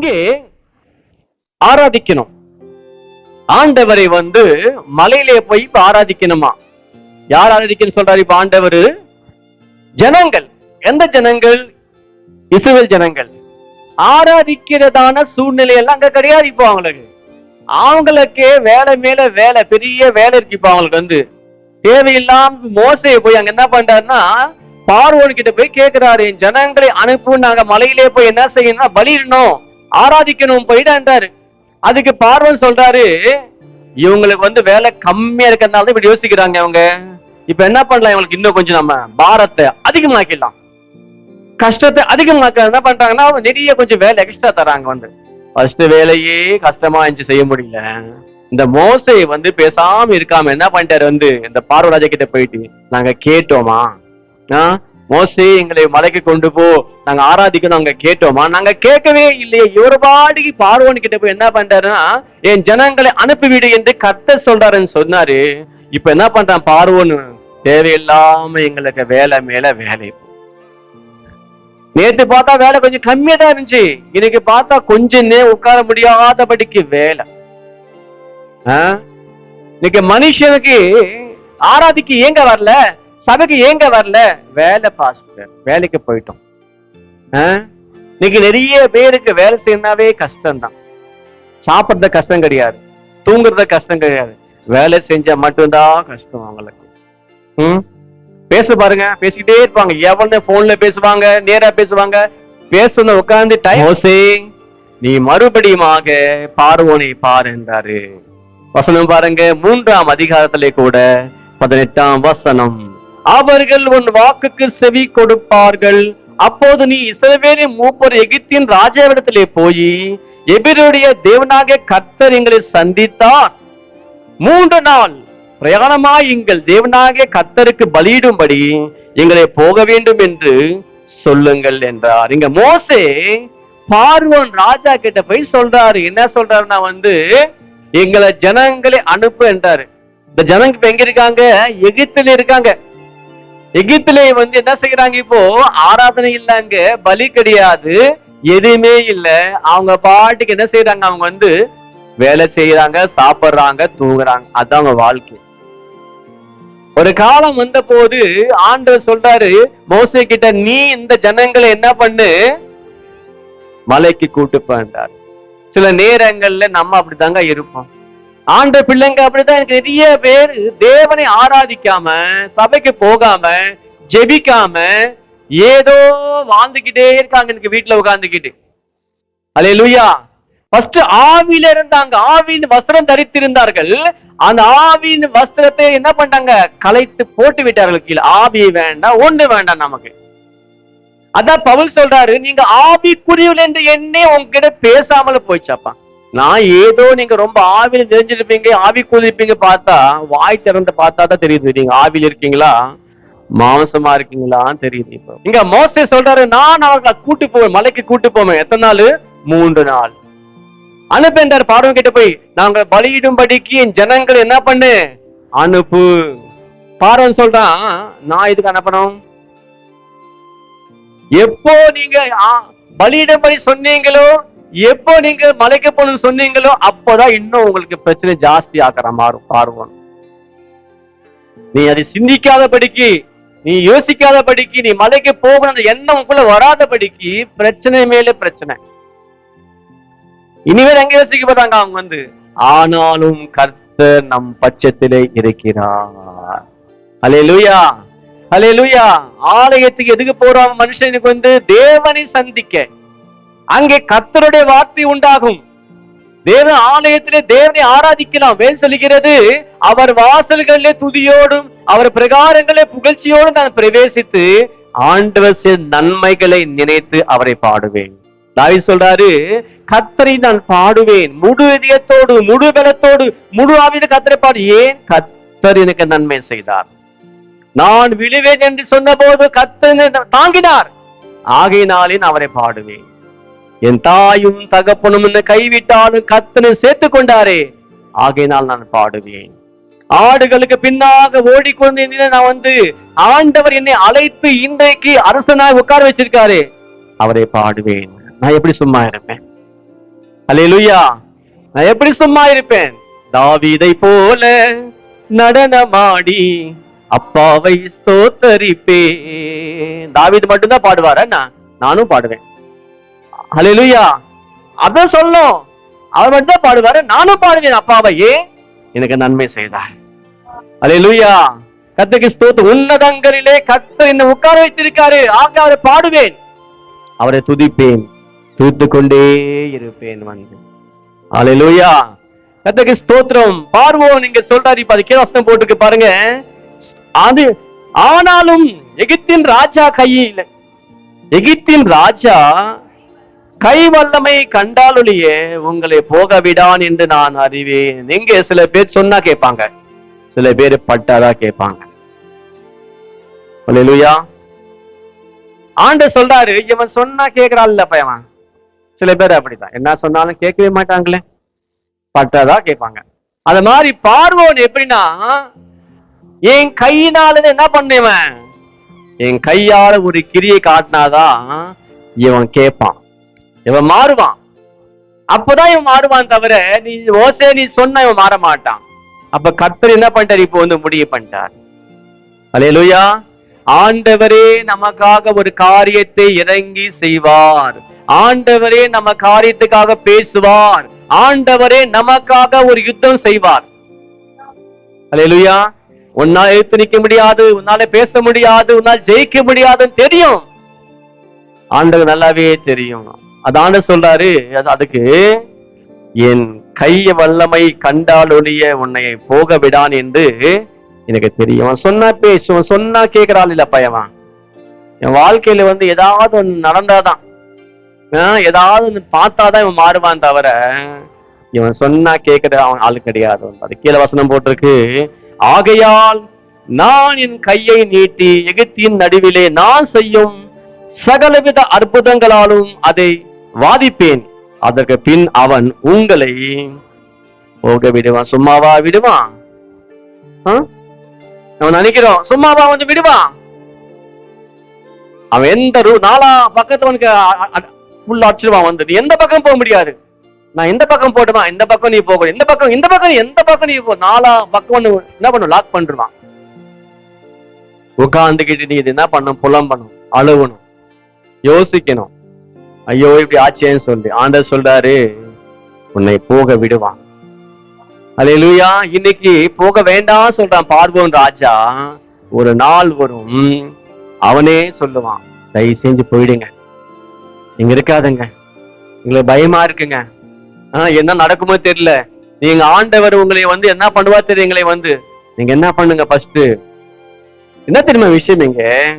இங்கே ஆராதிக்கணும். ஆண்டவரை வந்து மலையிலே போய் இப்ப ஆராதிக்கணுமா? யார் ஆராதிக்கணும் சொல்றாரு இப்ப ஆண்டவர்? ஜனங்கள். எந்த ஜனங்கள்? இசுவல் ஜனங்கள். ஆராதிக்கிறதான சூழ்நிலை எல்லாம் அங்க கிடையாது இப்போ அவங்களுக்கு. அவங்களுக்கு வேலை மேல வேலை பெரிய வேலை இருக்கு இப்போ அவங்களுக்கு வந்து. தேவையில்லாம மோசையை போய் அங்க என்ன பண்றாருன்னா பார்வோன் கிட்ட போய் கேட்கிறாரு ஜனங்களை அனுப்பு நாங்க மலையிலே போய் என்ன செய்யணும்னா பலியிடணும். ஆராதிக்கணும் போயிடான்றாரு அதுக்கு பார்வன் சொல்றாரு இவங்களுக்கு வந்து வேலை கம்மியா இருக்கிறதுனால தான் இப்படி யோசிக்கிறாங்க அவங்க. இப்ப என்ன பண்ணலாம் இவங்களுக்கு இன்னும் கொஞ்சம் நம்ம பாரத்தை அதிகமாக்கிடலாம். கஷ்டத்தை அதிகமாக்க என்ன பண்றாங்கன்னா அவங்க நிறைய கொஞ்சம் வேலை எக்ஸ்ட்ரா தராங்க வந்து. ஃபர்ஸ்ட் வேலையே கஷ்டமா இருந்துச்சு செய்ய முடியல. இந்த மோசை வந்து பேசாம இருக்காம என்ன பண்ணிட்டாரு வந்து இந்த பார்வராஜா கிட்ட போயிட்டு நாங்க கேட்டோமா? ஆ? மோசே எங்களை மலைக்கு கொண்டு போ நாங்க ஆராதிக்கணும் அங்க கேட்டோமா? நாங்க கேட்கவே இல்லையே. இவர் பாடிக்கு பார்வோன் கிட்ட போய் என்ன பண்றாருன்னா என் ஜனங்களை அனுப்பிவிடு என்று கத்த சொல்றாருன்னு சொன்னாரு. இப்ப என்ன பண்றான் பார்வோன்? தேவையில்லாம எங்களுக்கு வேலை மேல வேலை நேத்து பார்த்தா வேலை கொஞ்சம் கம்மியா தான் இருந்துச்சு. இன்னைக்கு பார்த்தா கொஞ்ச நே உட்கார முடியாதபடிக்கு வேலை. ஆ? இன்னைக்கு மனுஷனுக்கு ஆராதிக்கு ஏங்க வரல சபைக்கு ஏங்க வரல வேலை பாஸ்டர் வேலைக்கு போயிட்டோம். இன்னைக்கு நிறைய பேருக்கு வேலை செய்யணும்னாவே கஷ்டம்தான். சாப்பிடுறது கஷ்டம் கிடையாது. தூங்குறது கஷ்டம் கிடையாது. வேலை செஞ்சா மட்டும்தான் கஷ்டம் அவங்களுக்கு. ம்? பேச பாருங்க. பேசிக்கிட்டே இருப்பாங்க. எவன போன்ல பேசுவாங்க நேரா பேசுவாங்க. பேசணும் உட்கார்ந்து டைம் ஓசே நீ மறுபடியுமாக பார்வோனை பார் என்றாரு. வசனம் பாருங்க. மூன்றாம் அதிகாரத்திலே கூட பதினெட்டாம் வசனம். அவர்கள் உன் வாக்குக்கு செவி கொடுப்பார்கள். அப்போது நீ இஸ்ரவேலின் மூப்பர் எகிப்தின் ராஜாவிடத்திலே போய் எபிருடைய தேவனாகிய கர்த்தர் எங்களை சந்தித்தார். மூன்று நாள் பிரயாணமாய் எங்கள் தேவனாகிய கர்த்தருக்கு பலியிடும்படி எங்களை போக வேண்டும் என்று சொல்லுங்கள் என்றார். இங்க மோசே பார்வன் ராஜா கிட்ட போய் சொல்றாரு. என்ன சொல்றாருன்னா வந்து எங்களை ஜனங்களை அனுப்பு என்றாரு. இந்த ஜனங்க இப்ப எங்க இருக்காங்க? எகிப்துல இருக்காங்க. எகிப்துல வந்து என்ன செய்யறாங்க இப்போ? ஆராதனை இல்லைங்க பலி கிடையாது எதுவுமே இல்ல. அவங்க பாட்டுக்கு என்ன செய்யறாங்க அவங்க வந்து வேலை செய்யறாங்க சாப்பிடுறாங்க தூங்குறாங்க. அதான் அவங்க வாழ்க்கை. ஒரு காலம் வந்த போது ஆண்டவர் சொல்றாரு மோசை கிட்ட நீ இந்த ஜனங்களை என்ன பண்ணு? மலைக்கு கூட்டு போன்றார் சில நேரங்கள்ல நம்ம அப்படித்தாங்க இருப்போம். ஆண்ட பிள்ளைங்க அப்படிதான் எனக்கு நிறைய பேர் தேவனை ஆராதிக்காம சபைக்கு போகாம ஜெபிக்காம ஏதோ வாழ்ந்துகிட்டே இருக்காங்க எனக்கு வீட்டுல உட்கார்ந்துகிட்டு. அலே லூயா ஃபர்ஸ்ட் ஆவியில இருந்தாங்க. ஆவின் வஸ்திரம் தரித்திருந்தார்கள். அந்த ஆவியின் வஸ்திரத்தை என்ன பண்ணாங்க கலைத்து போட்டு விட்டார்கள் கீழே. ஆவி வேண்டாம் ஒண்ணு வேண்டாம் நமக்கு. அதான் பவுல் சொல்றாரு நீங்க ஆவிக்குரியவள் என்று என்னே உங்ககிட்ட பேசாமல் போயிச்சாப்பா. நான் ஏதோ நீங்க ரொம்ப ஆவியில் தெரிஞ்சிருப்பீங்க ஆவி கூதிருப்பீங்க பார்த்தா வாய் திறந்து பார்த்தா தான் தெரியுது. நீங்க ஆவியில் இருக்கீங்களா? மாம்சமா இருக்கீங்களான்னு தெரியுது இப்போ. இங்க மோசே சொல்றாரு நான் அவர்களை கூட்டு போவேன் மலைக்கு கூட்டு போவேன். எத்தனை நாள்? மூன்று நாள். அனுப்பேன்டார் பார்வன் கிட்ட போய் நாங்க பலியிடும்படிக்கு என் ஜனங்கள் என்ன பண்ணு? அனுப்பு. பார்வன் சொல்றான் நான் இதுக்கு அனுப்பணும்? எப்போ நீங்க பலியிடும்படி சொன்னீங்களோ எப்போ நீங்க மலைக்கு போகணும்னு சொன்னீங்களோ அப்போதான் இன்னும் உங்களுக்கு பிரச்சனை ஜாஸ்தி ஆக்கிற மாறும் பார்வன். நீ அதை சிந்திக்காதபடிக்கு நீ யோசிக்காதபடிக்கு நீ மலைக்கு போகணும் அந்த எண்ணம் உங்களுக்குள்ள வராதபடிக்கு பிரச்சனை மேல பிரச்சனை. இனிமேல் எங்க யோசிக்க போறாங்க அவங்க வந்து? ஆனாலும் கர்த்தர் நம் பட்சத்திலே இருக்கிறார். அலே லூயா அலே லூயா ஆலயத்துக்கு எதுக்கு போறாங்க மனுஷனுக்கு வந்து தேவனை சந்திக்க. அங்கே கத்தருடைய வார்த்தை உண்டாகும். தேவ ஆலயத்திலே தேவனை ஆராதிக்கலாம். வேல் சொல்லுகிறது அவர் வாசல்களிலே துதியோடும் அவர் பிரகாரங்களே புகழ்ச்சியோடும் நான் பிரவேசித்து ஆண்டவர் நன்மைகளை நினைத்து அவரை பாடுவேன். தாவி சொல்றாரு கத்தரை நான் பாடுவேன். முழு இதயத்தோடு முழு பலத்தோடு முழு ஆவியில கத்தரை பாடு. ஏன்? கத்தர் எனக்கு நன்மை செய்தார். நான் விழுவேன் என்று சொன்னபோது கத்தர் தாங்கினார். ஆகையினாலே நான் அவரை பாடுவேன். என் தாயும் தகப்பனும் என்னை கைவிட்டாலும் கத்தனை சேர்த்துக் கொண்டாரே ஆகையினால் நான் பாடுவேன். ஆடுகளுக்கு பின்னாக ஓடிக்கொண்டு நான் வந்து ஆண்டவர் என்னை அழைத்து இன்றைக்கு அரசனாக உட்கார வச்சிருக்காரு. அவரை பாடுவேன். நான் எப்படி சும்மா இருப்பேன்? அலே லுய்யா நான் எப்படி சும்மா இருப்பேன்? தாவிதை போல நடனமாடி அப்பாவை ஸ்தோத்தரிப்பே தாவிது மட்டும்தான் பாடுவாரா நான் நானும் பாடுவேன். அலையிலுயா அதான் சொல்லும் அவர் மட்டும் தான் பாடுவாரு. நானும் பாடுவேன். அப்பாவையே எனக்கு நன்மை செய்தார். அலையிலுயா கத்துக்கு ஸ்தோத்திரம். உன்னதங்களிலே கர்த்தர் என்ன உட்கார வைத்திருக்காரு. ஆக அவரை பாடுவேன். அவரை துதிப்பேன். துதித்து கொண்டே இருப்பேன் வந்து. அலையிலுயா கர்த்தருக்கு ஸ்தோத்திரம். பார்வோம் நீங்க சொல்றாரு இப்ப அது கீழாசனம் போட்டுக்கு பாருங்க. அது ஆனாலும் எகிப்தின் ராஜா கையில். எகிப்தின் ராஜா கை வல்லமை கண்டாலொழியே உங்களை போக விடான் என்று நான் அறிவேன். நீங்க சில பேர் சொன்னா கேட்பாங்க. சில பேர் பட்டாதா கேட்பாங்க. ஆண்டு சொல்றாரு இவன் சொன்னா கேக்குறான்ல பையன் சில பேர் அப்படிதான் என்ன சொன்னாலும் கேட்கவே மாட்டாங்களே. பட்டாதா கேட்பாங்க. அது மாதிரி பார்வோன் எப்படின்னா என் கையினால என்ன பண்ணுவேன்? என் கையால ஒரு கிரியை காட்டினாதான் இவன் கேட்பான். இவன் மாறுவான். அப்பதான் இவன் மாறுவான் தவிர நீ ஓசே நீ சொன்ன இவன் மாற மாட்டான். அப்ப கர்த்தர் என்ன பண்ணிட்டார் இப்போ வந்து முடிவு பண்ணிட்டார். அல்லேலூயா ஆண்டவரே நமக்காக ஒரு காரியத்தை இறங்கி செய்வார். ஆண்டவரே நம்ம காரியத்துக்காக பேசுவார். ஆண்டவரே நமக்காக ஒரு யுத்தம் செய்வார். அல்லேலூயா உன்னால எடுத்து நிக்க முடியாது உன்னால பேச முடியாது உன்னால் ஜெயிக்க முடியாதுன்னு தெரியும். ஆண்டவர் நல்லாவே தெரியும். அதான சொல்றாரு. அது- அதுக்கு என் கைய வல்லமை கண்டாலொழிய உன்னை போக விடான் என்று எனக்கு தெரியும். சொன்னா பேசுவன் சொன்னா கேட்கிறாள் இல்ல பையவன் என் வாழ்க்கையில வந்து ஏதாவது ஒன்னு நடந்தாதான் ஆஹ் ஏதாவது ஒண்ணு பார்த்தாதான் இவன் மாறுவான் தவிர இவன் சொன்னா கேட்கிற அவன் ஆள் கிடையாது. அது கீழே வசனம் போட்டிருக்கு. ஆகையால் நான் என் கையை நீட்டி எகிப்தியின் நடுவிலே நான் செய்யும் சகலவித அற்புதங்களாலும் அதை வாதிப்பேன் அதற்கு பின் அவன் உங்களை போக விடுவான் சும்மாவா விடுவான்? நம்ம நினைக்கிறோம் சும்மாவா வந்து விடுவான்? அவன் எந்த ரூ நாலா பக்கத்தவனுக்கு ஃபுல் அடிச்சிருவான் வந்து. நீ எந்த பக்கம் போக முடியாது? நான் எந்த பக்கம் போட்டுமா? இந்த பக்கம் நீ போக இந்த பக்கம் இந்த பக்கம் எந்த பக்கம் நீ போ நாலா பக்கம் என்ன பண்ணும்? லாக் பண்ணிருவான். உட்காந்துக்கிட்டு நீ இது என்ன பண்ணும்? புலம்பணும் அழுவணும் யோசிக்கணும். ஐயோ இப்படி ஆச்சேன்னு சொல்லி. ஆண்டர் சொல்றாரு உன்னை போக விடுவான். அல்லேலூயா இன்னைக்கு போக வேண்டாம் சொல்றான் பார்வோன் ராஜா. ஒரு நாள் வரும் அவனே சொல்லுவான் தயவு செஞ்சு போயிடுங்க. நீங்க இருக்காதுங்க. எங்களுக்கு பயமா இருக்குங்க. ஆஹ் என்ன நடக்குமோ தெரியல. நீங்க ஆண்டவர் உங்களை வந்து என்ன பண்ணுவா தெரியுங்களே வந்து. நீங்க என்ன பண்ணுங்க ஃபர்ஸ்ட் என்ன தெரியுமா விஷயம் இங்க?